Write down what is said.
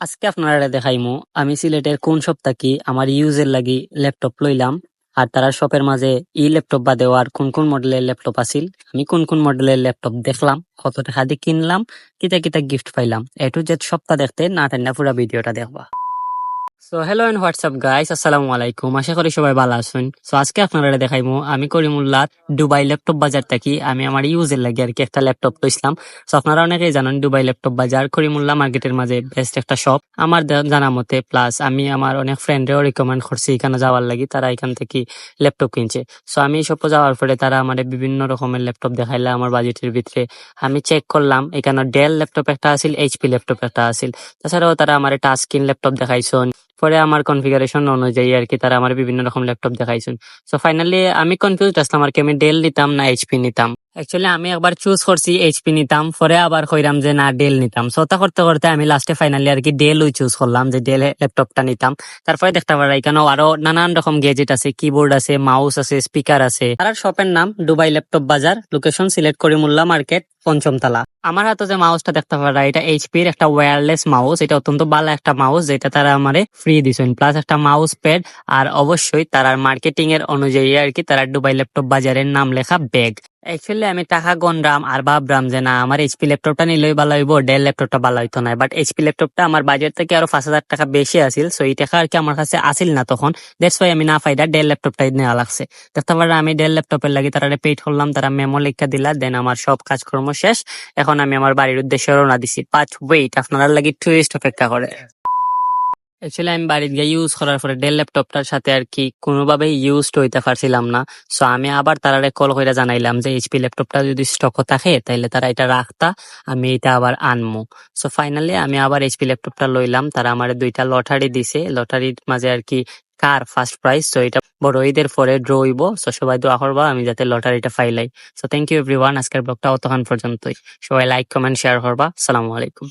আজকে আপনারা দেখাইমু, আমি সিলেটের কোন সব থাকি আমার ইউজের লাগি ল্যাপটপ লইলাম, আর তারা শপের মাঝে ই ল্যাপটপ বা দেওয়ার কোন কোন মডেলের ল্যাপটপ আছিল, আমি কোন কোন মডেলের ল্যাপটপ দেখলাম, কত টাকা দিয়ে কিনলাম, কিতা কিতা গিফট পাইলাম। এটু যে সপ্তাহ দেখতে না টান্না পুরা ভিডিওটা দেখবা। So hello and WhatsApp guys আসসালামু আলাইকুম আশা করি সবাই ভালো আছেন। সো আজকে আপনারা দেখাইমু, আমি করিমুল্লাহ, দুবাই ল্যাপটপ বাজার থাকি আমি আমার ইউজের লাগে আর কি একটা ল্যাপটপ লইছিলাম সো আপনারা অনেকেই জানেন, দুবাই ল্যাপটপ বাজার, করিমুল্লাহ মার্কেটের মাঝে বেস্ট একটা শপ আমার জানা মতে প্লাস আমি আমার অনেক ফ্রেন্ডেও রিকমেন্ড করছি এখানে যাওয়ার লাগি, তারা এখান থেকে ল্যাপটপ কিনছে। সো আমি সব যাওয়ার পরে তারা আমার বিভিন্ন রকমের ল্যাপটপ দেখাইলে আমার বাজেটের ভিতরে। আমি চেক করলাম, এখানে ডেল ল্যাপটপ একটা আছিল এইচপি ল্যাপটপ একটা আছিল। তাছাড়াও তারা আমার টাচ স্ক্রিন ল্যাপটপ দেখাইছেন। পরে আমার কনফিগারেশন অনুযায়ী আর কি তারা আমার বিভিন্ন রকম ল্যাপটপ দেখাইছেন। সো ফাইনালি আমি কনফিউজ আসলাম আর কি, আমি ডেল নিতাম না এইচপি নিতাম। অ্যাকচুয়ালি আমি একবার চুজ করছি এইচপি নিতাম, পরে আবার কইরাম যে না ডেল নিতাম। সো তা করতে করতে আমি লাস্টে ফাইনালি আর কি ডেল চুজ করলাম, যে ডেল ল্যাপটপটা নিতাম। তারপরে দেখতে পারা এখানেও আরও নানান রকম গেজেট আছে কিবোর্ড আছে মাউস আছে স্পিকার আছে। তার শপের নাম দুবাই ল্যাপটপ বাজার লোকেশন সিলেক্ট করি মোল্লা মার্কেট পঞ্চমতলা। আমার হাতে যে মাউসটা দেখতে পারা, এটা এইচপির একটা ওয়্যারলেস মাউস এটা অত্যন্ত ভালো একটা মাউস যেটা তারা আমারে ফ্রি দিছেন। প্লাস একটা মাউস প্যাড আর অবশ্যই তার মার্কেটিং এর অনুযায়ী আর কি তারা দুবাই ল্যাপটপ বাজারের নাম লেখা ব্যাগ অ্যাকচুয়ালি আমি টাকা গনরাম আর ভাবরাম যে না, আমার এইচপি ল্যাপটপটা নিলেই ভালো হইব ডেল ল্যাপটপটা ভালো হইতো না। বাট এইচপি ল্যাপটপটা আমার বাজেট থেকে আরও পাঁচ হাজার টাকা বেশি আছিল সো এই টাকা আর কি আমার কাছে আসিল না তখন। দ্যাটস ওয়াই আমি না ফাইদা ডেল ল্যাপটপটাই নেওয়া লাগছে। দেখতে পারে, আমি ডেল ল্যাপটপের লাগি তারা পেড করলাম, তারা মেমো লেখা দিলা দেন আমার সব কাজকর্ম শেষ। এখন আমি আমার বাড়ির উদ্দেশ্যে রওনা দিছি। বাট ওয়েট আপনারা লাগি টুরিস্ট অপেক্ষা করে। অ্যাকচুয়ালি আমি বাড়িতে গিয়ে ইউজ করার পরে ডেল ল্যাপটপটার সাথে আর কি কোনোভাবেই ইউজড হইতে পারছিলাম না। সো আমি আবার তারারে কল করে জানাইলাম যে এইচপি ল্যাপটপটা যদি স্টক থাকে, তাইলে তারা এটা রাখতা, আমি এটা আবার আনমু। সো ফাইনালি আমি আবার এইচপি ল্যাপটপটা লইলাম, তারা আমার দুইটা লটারি দিছে। লটারির মাঝে আর কি কার ফার্স্ট প্রাইজ তো এটা বড় ঈদের পরে ড্র হইব। সো সবাই দোয়া করবা, আমি যাতে লটারিটা ফাইলাই সো থ্যাংক ইউ এভরিওয়ান আজকের ব্লগটা অতক্ষণ পর্যন্তই। সবাই লাইক কমেন্ট শেয়ার করবা। সালামু আলাইকুম।